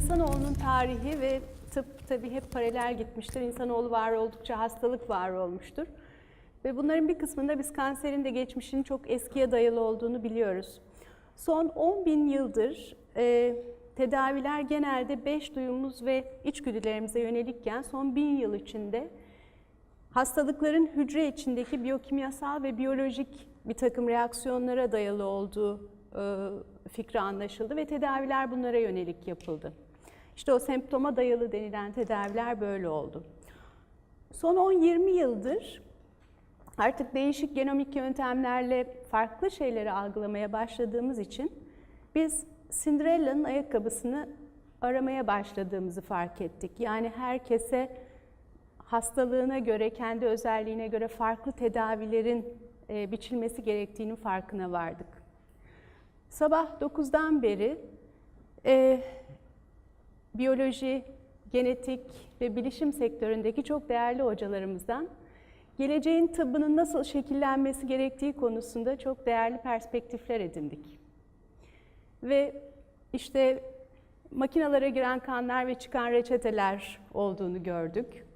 İnsanoğlunun tarihi ve tıp tabii hep paralel gitmiştir. İnsanoğlu var oldukça hastalık var olmuştur. Ve bunların bir kısmında biz kanserin de geçmişinin çok eskiye dayalı olduğunu biliyoruz. Son 10 bin yıldır e, tedaviler genelde beş duyumuz ve içgüdülerimize yönelikken son bin yıl içinde hastalıkların hücre içindeki biyokimyasal ve biyolojik bir takım reaksiyonlara dayalı olduğu e, fikri anlaşıldı ve tedaviler bunlara yönelik yapıldı. İşte o semptoma dayalı denilen tedaviler böyle oldu. Son 10-20 yıldır artık değişik genomik yöntemlerle farklı şeyleri algılamaya başladığımız için biz Cinderella'nın ayakkabısını aramaya başladığımızı fark ettik. Yani herkese hastalığına göre, kendi özelliğine göre farklı tedavilerin e, biçilmesi gerektiğinin farkına vardık. Sabah 9'dan beri e, biyoloji, genetik ve bilişim sektöründeki çok değerli hocalarımızdan geleceğin tıbbının nasıl şekillenmesi gerektiği konusunda çok değerli perspektifler edindik. Ve işte makinalara giren kanlar ve çıkan reçeteler olduğunu gördük.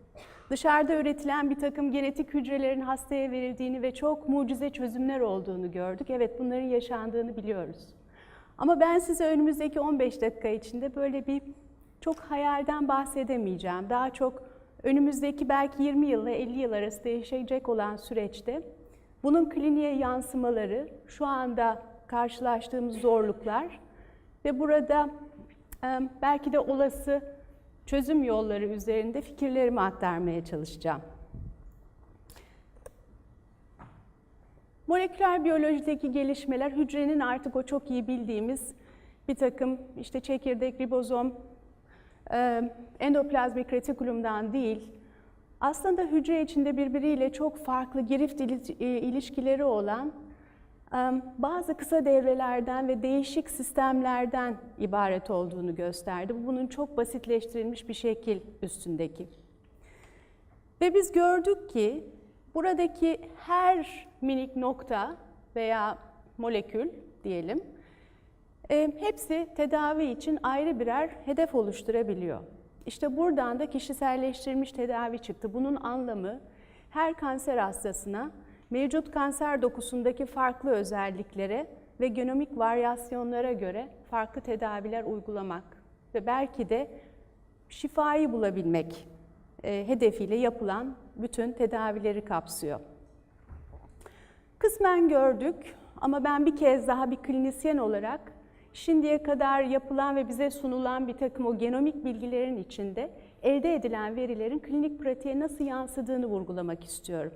Dışarıda üretilen bir takım genetik hücrelerin hastaya verildiğini ve çok mucize çözümler olduğunu gördük. Evet bunların yaşandığını biliyoruz. Ama ben size önümüzdeki 15 dakika içinde böyle bir çok hayalden bahsedemeyeceğim. Daha çok önümüzdeki belki 20 yılla 50 yıl arası değişecek olan süreçte bunun kliniğe yansımaları, şu anda karşılaştığımız zorluklar ve burada belki de olası çözüm yolları üzerinde fikirlerimi aktarmaya çalışacağım. Moleküler biyolojideki gelişmeler hücrenin artık o çok iyi bildiğimiz bir takım işte çekirdek, ribozom, endoplazmik retikulumdan değil, aslında hücre içinde birbiriyle çok farklı girift ilişkileri olan bazı kısa devrelerden ve değişik sistemlerden ibaret olduğunu gösterdi. Bu bunun çok basitleştirilmiş bir şekil üstündeki. Ve biz gördük ki buradaki her minik nokta veya molekül diyelim hepsi tedavi için ayrı birer hedef oluşturabiliyor. İşte buradan da kişiselleştirilmiş tedavi çıktı. Bunun anlamı her kanser hastasına mevcut kanser dokusundaki farklı özelliklere ve genomik varyasyonlara göre farklı tedaviler uygulamak ve belki de şifayı bulabilmek hedefiyle yapılan bütün tedavileri kapsıyor. Kısmen gördük ama ben bir kez daha bir klinisyen olarak şimdiye kadar yapılan ve bize sunulan bir takım o genomik bilgilerin içinde elde edilen verilerin klinik pratiğe nasıl yansıdığını vurgulamak istiyorum.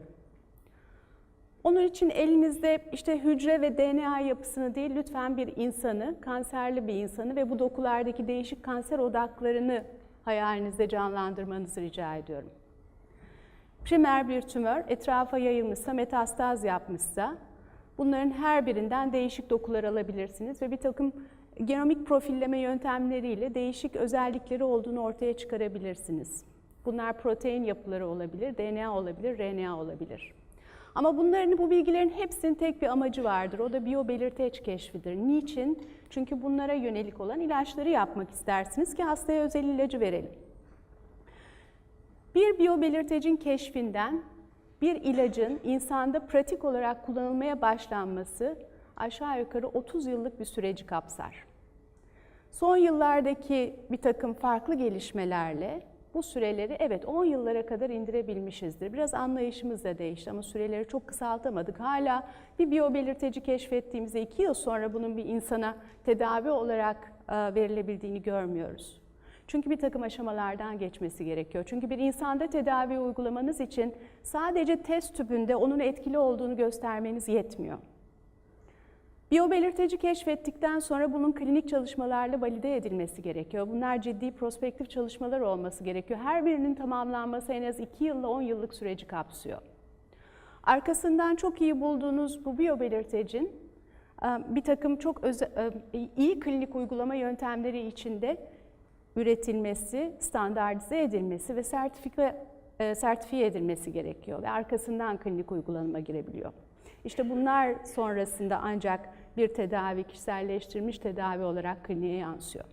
Onun için elinizde işte hücre ve DNA yapısını değil lütfen bir insanı, kanserli bir insanı ve bu dokulardaki değişik kanser odaklarını hayalinizde canlandırmanızı rica ediyorum. Primer bir tümör etrafa yayılmışsa, metastaz yapmışsa bunların her birinden değişik dokular alabilirsiniz ve bir takım genomik profilleme yöntemleriyle değişik özellikleri olduğunu ortaya çıkarabilirsiniz. Bunlar protein yapıları olabilir, DNA olabilir, RNA olabilir. Ama bunların, bu bilgilerin hepsinin tek bir amacı vardır. O da biyobelirteç keşfidir. Niçin? Çünkü bunlara yönelik olan ilaçları yapmak istersiniz ki hastaya özel ilacı verelim. Bir biyobelirtecin keşfinden bir ilacın insanda pratik olarak kullanılmaya başlanması aşağı yukarı 30 yıllık bir süreci kapsar. Son yıllardaki bir takım farklı gelişmelerle bu süreleri evet 10 yıllara kadar indirebilmişizdir. Biraz anlayışımız da değişti ama süreleri çok kısaltamadık. Hala bir biyobelirteci keşfettiğimizde 2 yıl sonra bunun bir insana tedavi olarak e, verilebildiğini görmüyoruz. Çünkü bir takım aşamalardan geçmesi gerekiyor. Çünkü bir insanda tedavi uygulamanız için sadece test tüpünde onun etkili olduğunu göstermeniz yetmiyor. Biyobelirteci keşfettikten sonra bunun klinik çalışmalarla valide edilmesi gerekiyor. Bunlar ciddi prospektif çalışmalar olması gerekiyor. Her birinin tamamlanması en az 2 yılla 10 yıllık süreci kapsıyor. Arkasından çok iyi bulduğunuz bu biyobelirtecin bir takım çok iyi klinik uygulama yöntemleri içinde üretilmesi, standartize edilmesi ve sertifika, sertifiye edilmesi gerekiyor ve arkasından klinik uygulanıma girebiliyor. İşte bunlar sonrasında ancak bir tedavi, kişiselleştirilmiş tedavi olarak kliniğe yansıyor.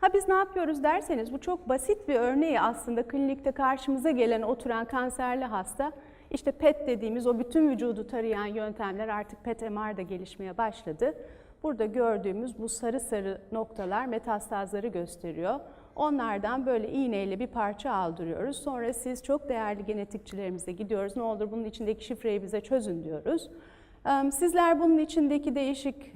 Ha biz ne yapıyoruz derseniz bu çok basit bir örneği aslında klinikte karşımıza gelen oturan kanserli hasta işte PET dediğimiz o bütün vücudu tarayan yöntemler artık PET MR da gelişmeye başladı. Burada gördüğümüz bu sarı sarı noktalar metastazları gösteriyor. Onlardan böyle iğneyle bir parça aldırıyoruz. Sonra siz çok değerli genetikçilerimize gidiyoruz. Ne olur bunun içindeki şifreyi bize çözün diyoruz. Sizler bunun içindeki değişik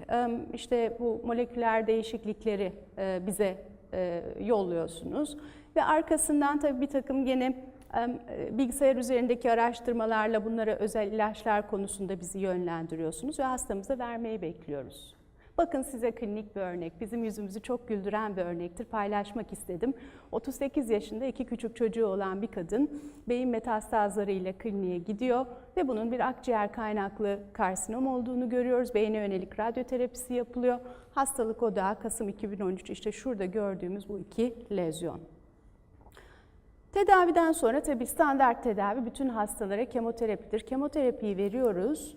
işte bu moleküler değişiklikleri e, bize e, yolluyorsunuz ve arkasından tabii bir takım gene e, bilgisayar üzerindeki araştırmalarla bunlara özel ilaçlar konusunda bizi yönlendiriyorsunuz ve hastamıza vermeyi bekliyoruz. Bakın size klinik bir örnek, bizim yüzümüzü çok güldüren bir örnektir, paylaşmak istedim. 38 yaşında iki küçük çocuğu olan bir kadın beyin metastazlarıyla kliniğe gidiyor ve bunun bir akciğer kaynaklı karsinom olduğunu görüyoruz. Beyne yönelik radyoterapisi yapılıyor. Hastalık odağı Kasım 2013 işte şurada gördüğümüz bu iki lezyon. Tedaviden sonra tabii standart tedavi bütün hastalara kemoterapidir. Kemoterapiyi veriyoruz.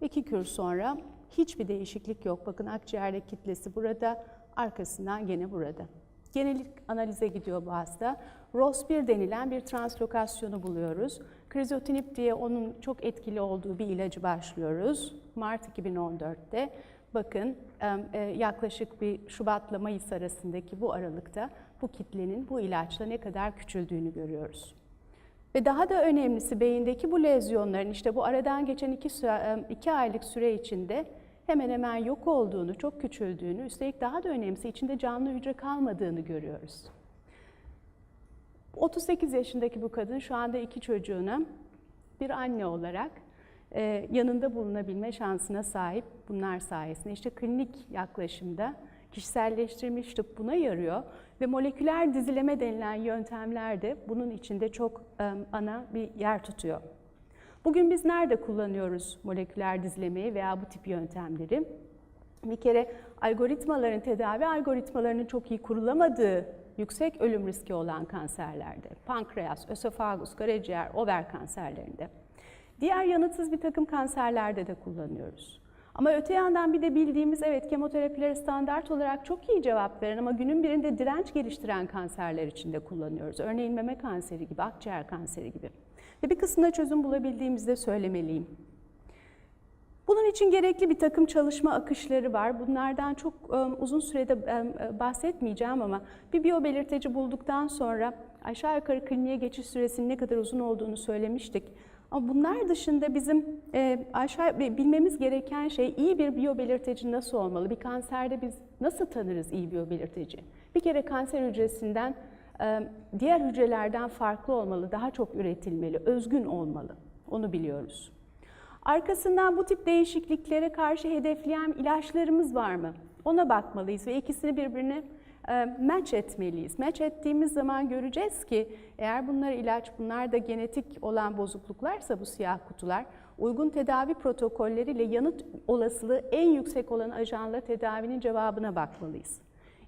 İki kür sonra hiçbir değişiklik yok. Bakın akciğerde kitlesi burada, arkasından gene burada. Genelik analize gidiyor bu hasta. ROS1 denilen bir translokasyonu buluyoruz. Krizotinib diye onun çok etkili olduğu bir ilacı başlıyoruz. Mart 2014'te. Bakın e, yaklaşık bir Şubat'la Mayıs arasındaki bu aralıkta bu kitlenin bu ilaçla ne kadar küçüldüğünü görüyoruz. Ve daha da önemlisi beyindeki bu lezyonların işte bu aradan geçen iki, iki aylık süre içinde hemen hemen yok olduğunu, çok küçüldüğünü, üstelik daha da önemlisi içinde canlı hücre kalmadığını görüyoruz. 38 yaşındaki bu kadın şu anda iki çocuğuna bir anne olarak e, yanında bulunabilme şansına sahip bunlar sayesinde. İşte klinik yaklaşımda kişiselleştirilmiş tıp buna yarıyor ve moleküler dizileme denilen yöntemler de bunun içinde çok e, ana bir yer tutuyor. Bugün biz nerede kullanıyoruz moleküler dizilemeyi veya bu tip yöntemleri? Bir kere algoritmaların tedavi algoritmalarının çok iyi kurulamadığı yüksek ölüm riski olan kanserlerde, pankreas, ösofagus, karaciğer, over kanserlerinde. Diğer yanıtsız bir takım kanserlerde de kullanıyoruz. Ama öte yandan bir de bildiğimiz evet kemoterapilere standart olarak çok iyi cevap veren ama günün birinde direnç geliştiren kanserler için de kullanıyoruz. Örneğin meme kanseri gibi, akciğer kanseri gibi. Ve bir kısmına çözüm bulabildiğimizde söylemeliyim. Bunun için gerekli bir takım çalışma akışları var. Bunlardan çok um, uzun sürede um, bahsetmeyeceğim ama bir biyobelirteci bulduktan sonra aşağı yukarı kliniğe geçiş süresinin ne kadar uzun olduğunu söylemiştik. Ama bunlar dışında bizim e, aşağı bilmemiz gereken şey iyi bir biyobelirteci nasıl olmalı? Bir kanserde biz nasıl tanırız iyi biyobelirteci? Bir kere kanser hücresinden e, diğer hücrelerden farklı olmalı, daha çok üretilmeli, özgün olmalı. Onu biliyoruz. Arkasından bu tip değişikliklere karşı hedefleyen ilaçlarımız var mı? Ona bakmalıyız ve ikisini birbirine e, match etmeliyiz. Match ettiğimiz zaman göreceğiz ki eğer bunlar ilaç, bunlar da genetik olan bozukluklarsa bu siyah kutular, uygun tedavi protokolleriyle yanıt olasılığı en yüksek olan ajanla tedavinin cevabına bakmalıyız.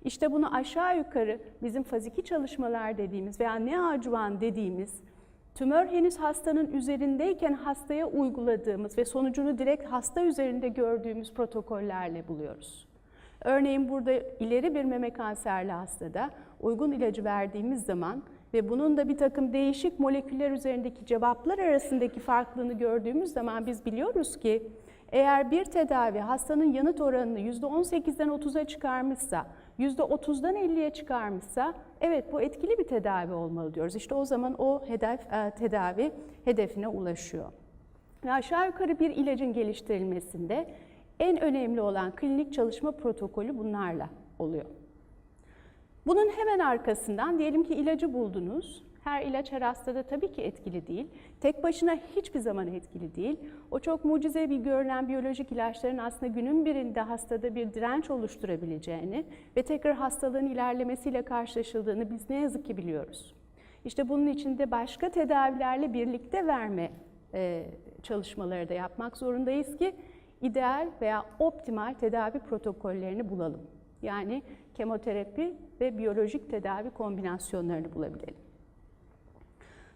İşte bunu aşağı yukarı bizim faziki çalışmalar dediğimiz veya neoadjuvan dediğimiz tümör henüz hastanın üzerindeyken hastaya uyguladığımız ve sonucunu direkt hasta üzerinde gördüğümüz protokollerle buluyoruz. Örneğin burada ileri bir meme kanserli hastada uygun ilacı verdiğimiz zaman ve bunun da bir takım değişik moleküller üzerindeki cevaplar arasındaki farklılığını gördüğümüz zaman biz biliyoruz ki eğer bir tedavi hastanın yanıt oranını %18'den 30'a çıkarmışsa, %30'dan 50'ye çıkarmışsa evet bu etkili bir tedavi olmalı diyoruz. İşte o zaman o hedef tedavi hedefine ulaşıyor. Ve aşağı yukarı bir ilacın geliştirilmesinde en önemli olan klinik çalışma protokolü bunlarla oluyor. Bunun hemen arkasından diyelim ki ilacı buldunuz. Her ilaç her hastada tabii ki etkili değil. Tek başına hiçbir zaman etkili değil. O çok mucize bir görünen biyolojik ilaçların aslında günün birinde hastada bir direnç oluşturabileceğini ve tekrar hastalığın ilerlemesiyle karşılaşıldığını biz ne yazık ki biliyoruz. İşte bunun için de başka tedavilerle birlikte verme çalışmaları da yapmak zorundayız ki ideal veya optimal tedavi protokollerini bulalım. Yani kemoterapi ve biyolojik tedavi kombinasyonlarını bulabilelim.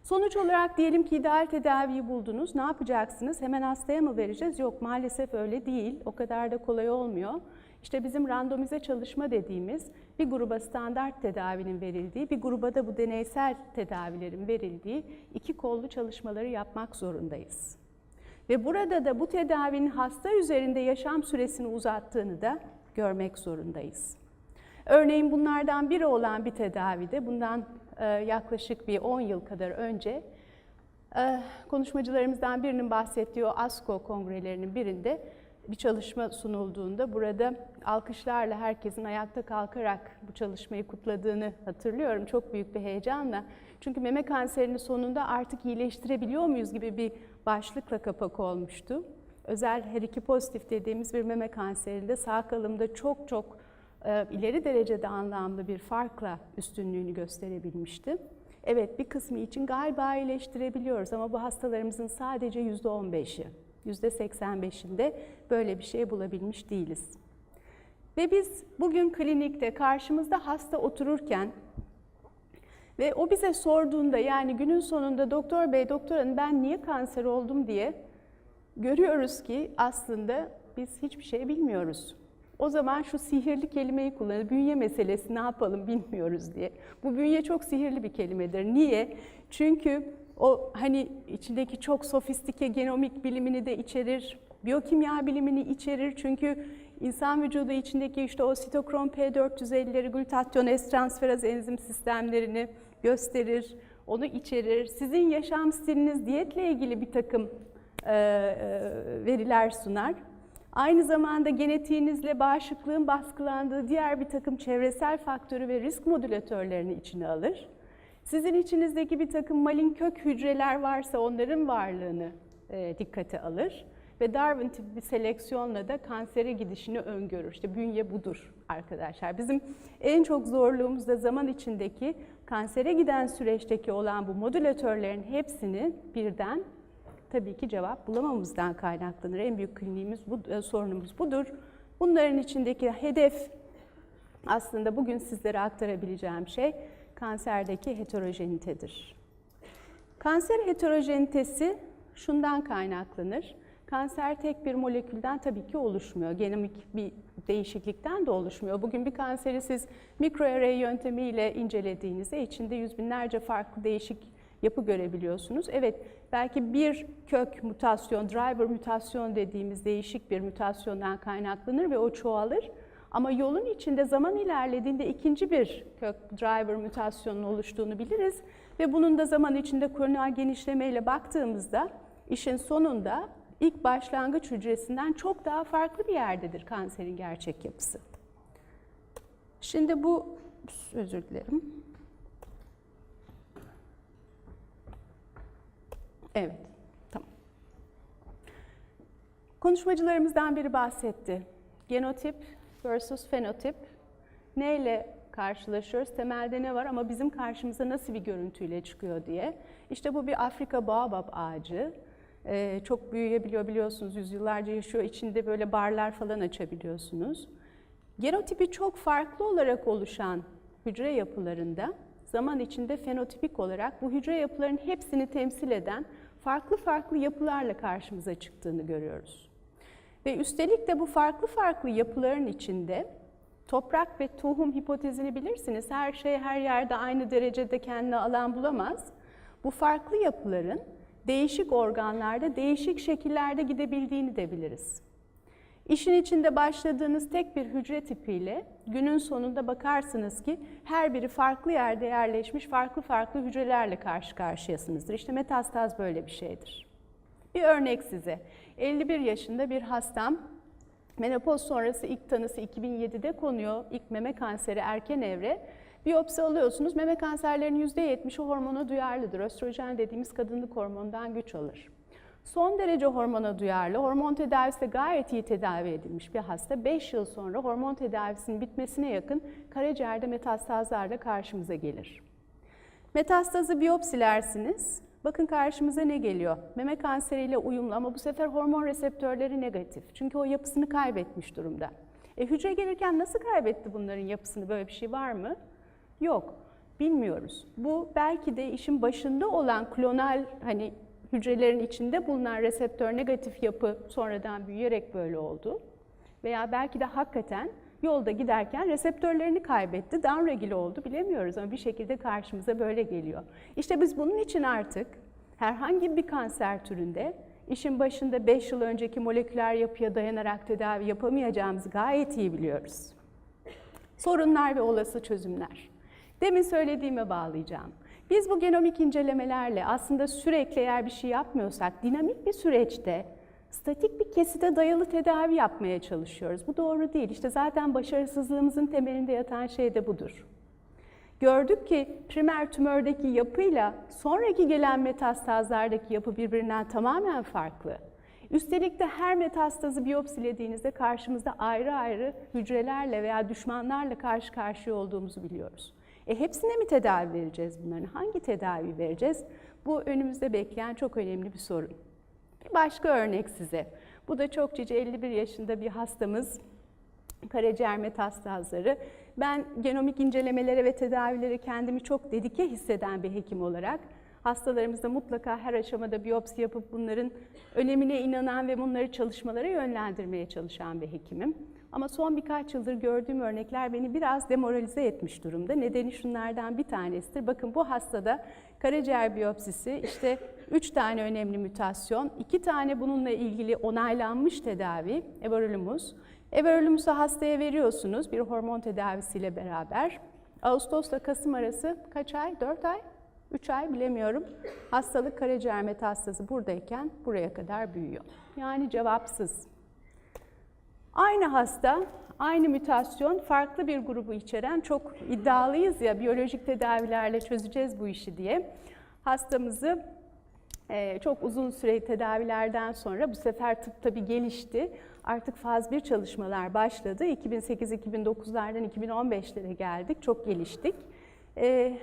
Sonuç olarak diyelim ki ideal tedaviyi buldunuz. Ne yapacaksınız? Hemen hastaya mı vereceğiz? Yok maalesef öyle değil. O kadar da kolay olmuyor. İşte bizim randomize çalışma dediğimiz bir gruba standart tedavinin verildiği, bir gruba da bu deneysel tedavilerin verildiği iki kollu çalışmaları yapmak zorundayız. Ve burada da bu tedavinin hasta üzerinde yaşam süresini uzattığını da görmek zorundayız. Örneğin bunlardan biri olan bir tedavide bundan e, yaklaşık bir 10 yıl kadar önce e, konuşmacılarımızdan birinin bahsettiği o ASCO kongrelerinin birinde bir çalışma sunulduğunda burada alkışlarla herkesin ayakta kalkarak bu çalışmayı kutladığını hatırlıyorum çok büyük bir heyecanla. Çünkü meme kanserini sonunda artık iyileştirebiliyor muyuz gibi bir başlıkla kapak olmuştu. Özel her pozitif dediğimiz bir meme kanserinde sağ kalımda çok çok e, ileri derecede anlamlı bir farkla üstünlüğünü gösterebilmişti. Evet bir kısmı için galiba iyileştirebiliyoruz ama bu hastalarımızın sadece %15'i, %85'inde böyle bir şey bulabilmiş değiliz. Ve biz bugün klinikte karşımızda hasta otururken ve o bize sorduğunda yani günün sonunda doktor bey, doktor hanım ben niye kanser oldum diye görüyoruz ki aslında biz hiçbir şey bilmiyoruz. O zaman şu sihirli kelimeyi kullanır. Bünye meselesi ne yapalım bilmiyoruz diye. Bu bünye çok sihirli bir kelimedir. Niye? Çünkü o hani içindeki çok sofistike genomik bilimini de içerir. Biyokimya bilimini içerir. Çünkü insan vücudu içindeki işte o sitokrom P450'leri, glutatyon S transferaz enzim sistemlerini gösterir. Onu içerir. Sizin yaşam stiliniz diyetle ilgili bir takım e, e, veriler sunar. Aynı zamanda genetiğinizle bağışıklığın baskılandığı diğer bir takım çevresel faktörü ve risk modülatörlerini içine alır. Sizin içinizdeki bir takım malin kök hücreler varsa onların varlığını e, dikkate alır. Ve Darwin tipi bir seleksiyonla da kansere gidişini öngörür. İşte bünye budur arkadaşlar. Bizim en çok zorluğumuz da zaman içindeki kansere giden süreçteki olan bu modülatörlerin hepsini birden tabii ki cevap bulamamızdan kaynaklanır. En büyük kliniğimiz bu, e, sorunumuz budur. Bunların içindeki hedef aslında bugün sizlere aktarabileceğim şey kanserdeki heterojenitedir. Kanser heterojenitesi şundan kaynaklanır. Kanser tek bir molekülden tabii ki oluşmuyor. Genomik bir değişiklikten de oluşmuyor. Bugün bir kanseri siz mikroarray yöntemiyle incelediğinizde içinde yüz binlerce farklı değişik yapı görebiliyorsunuz. Evet belki bir kök mutasyon, driver mutasyon dediğimiz değişik bir mutasyondan kaynaklanır ve o çoğalır. Ama yolun içinde zaman ilerlediğinde ikinci bir kök driver mutasyonun oluştuğunu biliriz. Ve bunun da zaman içinde kolonal genişlemeyle baktığımızda işin sonunda ilk başlangıç hücresinden çok daha farklı bir yerdedir kanserin gerçek yapısı. Şimdi bu, özür dilerim. Evet, tamam. Konuşmacılarımızdan biri bahsetti. Genotip versus fenotip. Neyle karşılaşıyoruz? Temelde ne var ama bizim karşımıza nasıl bir görüntüyle çıkıyor diye. İşte bu bir Afrika baobab ağacı. Ee, çok büyüyebiliyor biliyorsunuz. Yüzyıllarca yaşıyor. İçinde böyle barlar falan açabiliyorsunuz. Genotipi çok farklı olarak oluşan hücre yapılarında zaman içinde fenotipik olarak bu hücre yapılarının hepsini temsil eden farklı farklı yapılarla karşımıza çıktığını görüyoruz. Ve üstelik de bu farklı farklı yapıların içinde toprak ve tohum hipotezini bilirsiniz. Her şey her yerde aynı derecede kendine alan bulamaz. Bu farklı yapıların değişik organlarda, değişik şekillerde gidebildiğini de biliriz. İşin içinde başladığınız tek bir hücre tipiyle günün sonunda bakarsınız ki her biri farklı yerde yerleşmiş farklı farklı hücrelerle karşı karşıyasınızdır. İşte metastaz böyle bir şeydir. Bir örnek size. 51 yaşında bir hastam menopoz sonrası ilk tanısı 2007'de konuyor. İlk meme kanseri erken evre. Biyopsi alıyorsunuz. Meme kanserlerinin %70'i hormona duyarlıdır. Östrojen dediğimiz kadınlık hormonundan güç alır. Son derece hormona duyarlı, hormon tedavisi de gayet iyi tedavi edilmiş bir hasta 5 yıl sonra hormon tedavisinin bitmesine yakın karaciğerde metastazlarla karşımıza gelir. Metastazı biyopsilersiniz. Bakın karşımıza ne geliyor? Meme kanseriyle uyumlu ama bu sefer hormon reseptörleri negatif. Çünkü o yapısını kaybetmiş durumda. E, hücre gelirken nasıl kaybetti bunların yapısını? Böyle bir şey var mı? Yok. Bilmiyoruz. Bu belki de işin başında olan klonal hani hücrelerin içinde bulunan reseptör negatif yapı sonradan büyüyerek böyle oldu. Veya belki de hakikaten yolda giderken reseptörlerini kaybetti, downregüle oldu bilemiyoruz ama bir şekilde karşımıza böyle geliyor. İşte biz bunun için artık herhangi bir kanser türünde işin başında 5 yıl önceki moleküler yapıya dayanarak tedavi yapamayacağımızı gayet iyi biliyoruz. Sorunlar ve olası çözümler. Demin söylediğime bağlayacağım. Biz bu genomik incelemelerle aslında sürekli eğer bir şey yapmıyorsak dinamik bir süreçte statik bir kesite dayalı tedavi yapmaya çalışıyoruz. Bu doğru değil. İşte zaten başarısızlığımızın temelinde yatan şey de budur. Gördük ki primer tümördeki yapıyla sonraki gelen metastazlardaki yapı birbirinden tamamen farklı. Üstelik de her metastazı biyopsilediğinizde karşımızda ayrı ayrı hücrelerle veya düşmanlarla karşı karşıya olduğumuzu biliyoruz. E hepsine mi tedavi vereceğiz bunların? Hangi tedavi vereceğiz? Bu önümüzde bekleyen çok önemli bir sorun. Bir başka örnek size. Bu da çok cici 51 yaşında bir hastamız. Karaciğer metastazları. Ben genomik incelemelere ve tedavilere kendimi çok dedike hisseden bir hekim olarak hastalarımızda mutlaka her aşamada biyopsi yapıp bunların önemine inanan ve bunları çalışmalara yönlendirmeye çalışan bir hekimim. Ama son birkaç yıldır gördüğüm örnekler beni biraz demoralize etmiş durumda. Nedeni şunlardan bir tanesidir. Bakın bu hastada karaciğer biyopsisi işte 3 tane önemli mutasyon, 2 tane bununla ilgili onaylanmış tedavi, everolimus. Everolimus'u hastaya veriyorsunuz bir hormon tedavisiyle beraber. Ağustos'la Kasım arası kaç ay? 4 ay? 3 ay bilemiyorum. Hastalık karaciğer metastazı buradayken buraya kadar büyüyor. Yani cevapsız. Aynı hasta, aynı mutasyon farklı bir grubu içeren çok iddialıyız ya biyolojik tedavilerle çözeceğiz bu işi diye. Hastamızı e, çok uzun süre tedavilerden sonra bu sefer tıp tabi gelişti. Artık faz bir çalışmalar başladı. 2008-2009'lardan 2015'lere geldik. Çok geliştik. E,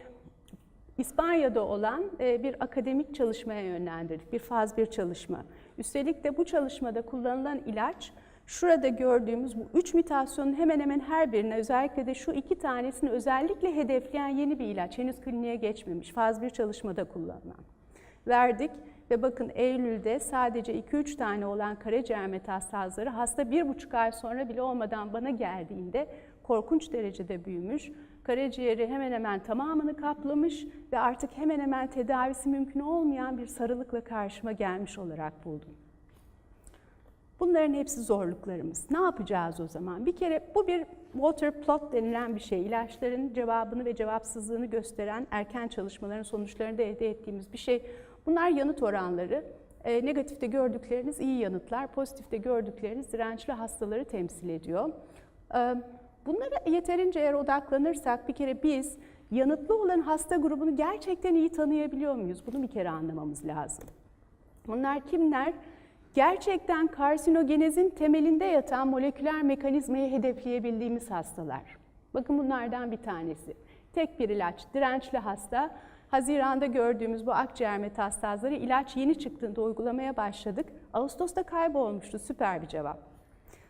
İspanya'da olan e, bir akademik çalışmaya yönlendirdik. Bir faz bir çalışma. Üstelik de bu çalışmada kullanılan ilaç Şurada gördüğümüz bu üç mutasyonun hemen hemen her birine özellikle de şu iki tanesini özellikle hedefleyen yeni bir ilaç. Henüz kliniğe geçmemiş. Faz bir çalışmada kullanılan. Verdik ve bakın Eylül'de sadece 2-3 tane olan karaciğer metastazları hasta bir buçuk ay sonra bile olmadan bana geldiğinde korkunç derecede büyümüş. Karaciğeri hemen hemen tamamını kaplamış ve artık hemen hemen tedavisi mümkün olmayan bir sarılıkla karşıma gelmiş olarak buldum. Bunların hepsi zorluklarımız. Ne yapacağız o zaman? Bir kere bu bir water plot denilen bir şey. İlaçların cevabını ve cevapsızlığını gösteren erken çalışmaların sonuçlarında elde ettiğimiz bir şey. Bunlar yanıt oranları. E, negatifte gördükleriniz iyi yanıtlar, pozitifte gördükleriniz dirençli hastaları temsil ediyor. E, bunlara yeterince eğer odaklanırsak bir kere biz yanıtlı olan hasta grubunu gerçekten iyi tanıyabiliyor muyuz? Bunu bir kere anlamamız lazım. Bunlar kimler? Gerçekten karsinogenezin temelinde yatan moleküler mekanizmayı hedefleyebildiğimiz hastalar. Bakın bunlardan bir tanesi. Tek bir ilaç, dirençli hasta. Haziranda gördüğümüz bu akciğer metastazları ilaç yeni çıktığında uygulamaya başladık. Ağustos'ta kaybolmuştu. Süper bir cevap.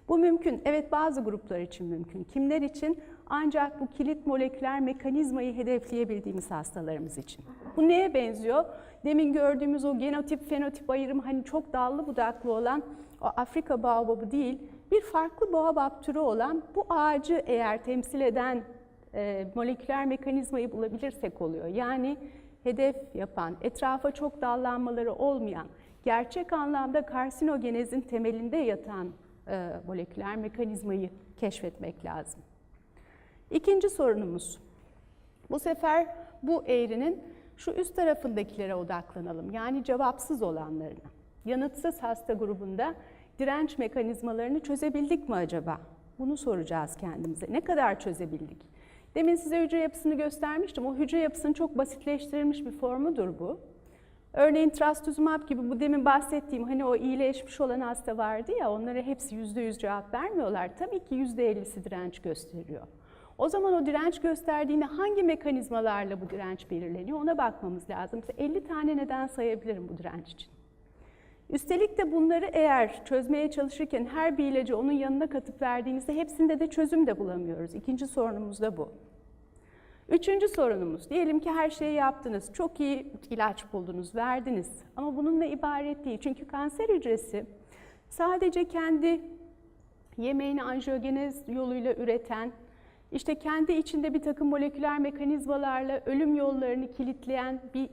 Bu mümkün. Evet bazı gruplar için mümkün. Kimler için? Ancak bu kilit moleküler mekanizmayı hedefleyebildiğimiz hastalarımız için. Bu neye benziyor? Demin gördüğümüz o genotip fenotip ayrımı hani çok dallı budaklı olan o Afrika baobabı değil, bir farklı baobab türü olan bu ağacı eğer temsil eden e, moleküler mekanizmayı bulabilirsek oluyor. Yani hedef yapan, etrafa çok dallanmaları olmayan, gerçek anlamda karsinogenezin temelinde yatan e, moleküler mekanizmayı keşfetmek lazım. İkinci sorunumuz. Bu sefer bu eğrinin şu üst tarafındakilere odaklanalım. Yani cevapsız olanlarına. Yanıtsız hasta grubunda direnç mekanizmalarını çözebildik mi acaba? Bunu soracağız kendimize. Ne kadar çözebildik? Demin size hücre yapısını göstermiştim. O hücre yapısının çok basitleştirilmiş bir formudur bu. Örneğin trastuzumab gibi bu demin bahsettiğim hani o iyileşmiş olan hasta vardı ya onlara hepsi %100 cevap vermiyorlar. Tabii ki %50'si direnç gösteriyor. O zaman o direnç gösterdiğinde hangi mekanizmalarla bu direnç belirleniyor ona bakmamız lazım. Mesela 50 tane neden sayabilirim bu direnç için. Üstelik de bunları eğer çözmeye çalışırken her bir ilacı onun yanına katıp verdiğinizde hepsinde de çözüm de bulamıyoruz. İkinci sorunumuz da bu. Üçüncü sorunumuz, diyelim ki her şeyi yaptınız, çok iyi ilaç buldunuz, verdiniz. Ama bununla ibaret değil. Çünkü kanser hücresi sadece kendi yemeğini anjiyogenez yoluyla üreten, işte kendi içinde bir takım moleküler mekanizmalarla ölüm yollarını kilitleyen bir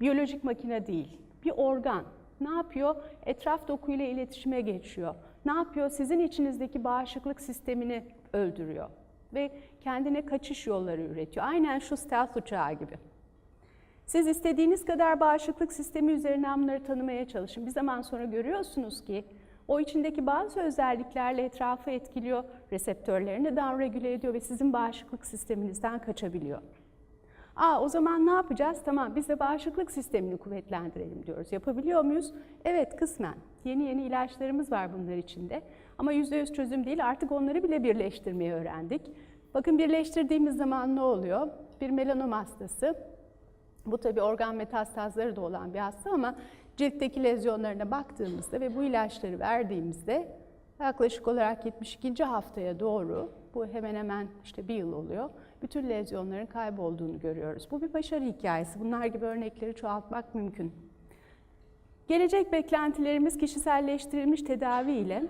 biyolojik makine değil. Bir organ. Ne yapıyor? Etraf dokuyla iletişime geçiyor. Ne yapıyor? Sizin içinizdeki bağışıklık sistemini öldürüyor. Ve kendine kaçış yolları üretiyor. Aynen şu stealth uçağı gibi. Siz istediğiniz kadar bağışıklık sistemi üzerinden bunları tanımaya çalışın. Bir zaman sonra görüyorsunuz ki o içindeki bazı özelliklerle etrafı etkiliyor, reseptörlerini downregüle ediyor ve sizin bağışıklık sisteminizden kaçabiliyor. Aa o zaman ne yapacağız? Tamam biz de bağışıklık sistemini kuvvetlendirelim diyoruz. Yapabiliyor muyuz? Evet kısmen. Yeni yeni ilaçlarımız var bunlar içinde. Ama %100 çözüm değil artık onları bile birleştirmeyi öğrendik. Bakın birleştirdiğimiz zaman ne oluyor? Bir melanom hastası. Bu tabi organ metastazları da olan bir hasta ama ciltteki lezyonlarına baktığımızda ve bu ilaçları verdiğimizde yaklaşık olarak 72. haftaya doğru bu hemen hemen işte bir yıl oluyor. Bütün lezyonların kaybolduğunu görüyoruz. Bu bir başarı hikayesi. Bunlar gibi örnekleri çoğaltmak mümkün. Gelecek beklentilerimiz kişiselleştirilmiş tedavi ile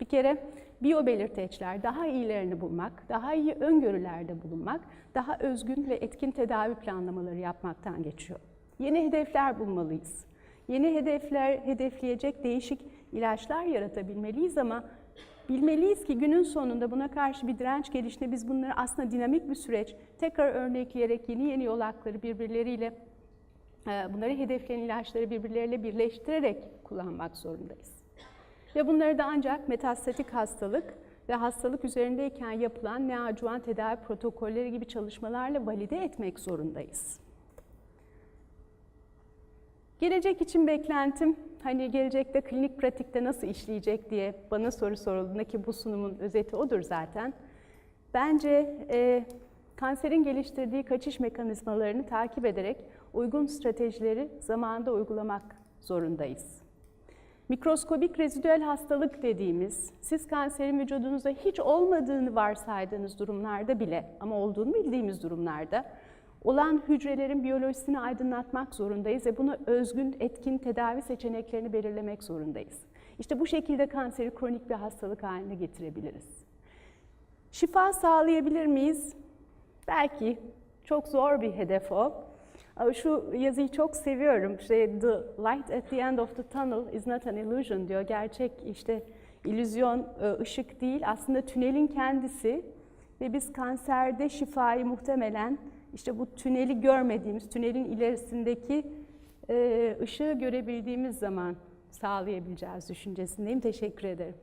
bir kere biyo belirteçler, daha iyilerini bulmak, daha iyi öngörülerde bulunmak, daha özgün ve etkin tedavi planlamaları yapmaktan geçiyor. Yeni hedefler bulmalıyız. Yeni hedefler hedefleyecek değişik ilaçlar yaratabilmeliyiz ama bilmeliyiz ki günün sonunda buna karşı bir direnç gelişine biz bunları aslında dinamik bir süreç tekrar örnekleyerek yeni yeni yol hakları birbirleriyle e, bunları hedefleyen ilaçları birbirleriyle birleştirerek kullanmak zorundayız. Ve bunları da ancak metastatik hastalık ve hastalık üzerindeyken yapılan neoadjuvan tedavi protokolleri gibi çalışmalarla valide etmek zorundayız. Gelecek için beklentim, hani gelecekte klinik pratikte nasıl işleyecek diye bana soru sorulduğunda ki bu sunumun özeti odur zaten. Bence e, kanserin geliştirdiği kaçış mekanizmalarını takip ederek uygun stratejileri zamanında uygulamak zorundayız. Mikroskobik rezidüel hastalık dediğimiz, siz kanserin vücudunuzda hiç olmadığını varsaydığınız durumlarda bile ama olduğunu bildiğimiz durumlarda olan hücrelerin biyolojisini aydınlatmak zorundayız ve buna özgün, etkin tedavi seçeneklerini belirlemek zorundayız. İşte bu şekilde kanseri kronik bir hastalık haline getirebiliriz. Şifa sağlayabilir miyiz? Belki çok zor bir hedef o. Şu yazıyı çok seviyorum. Şey, the light at the end of the tunnel is not an illusion diyor. Gerçek işte illüzyon, ışık değil aslında tünelin kendisi ve biz kanserde şifayı muhtemelen işte bu tüneli görmediğimiz, tünelin ilerisindeki ışığı görebildiğimiz zaman sağlayabileceğiz düşüncesindeyim. Teşekkür ederim.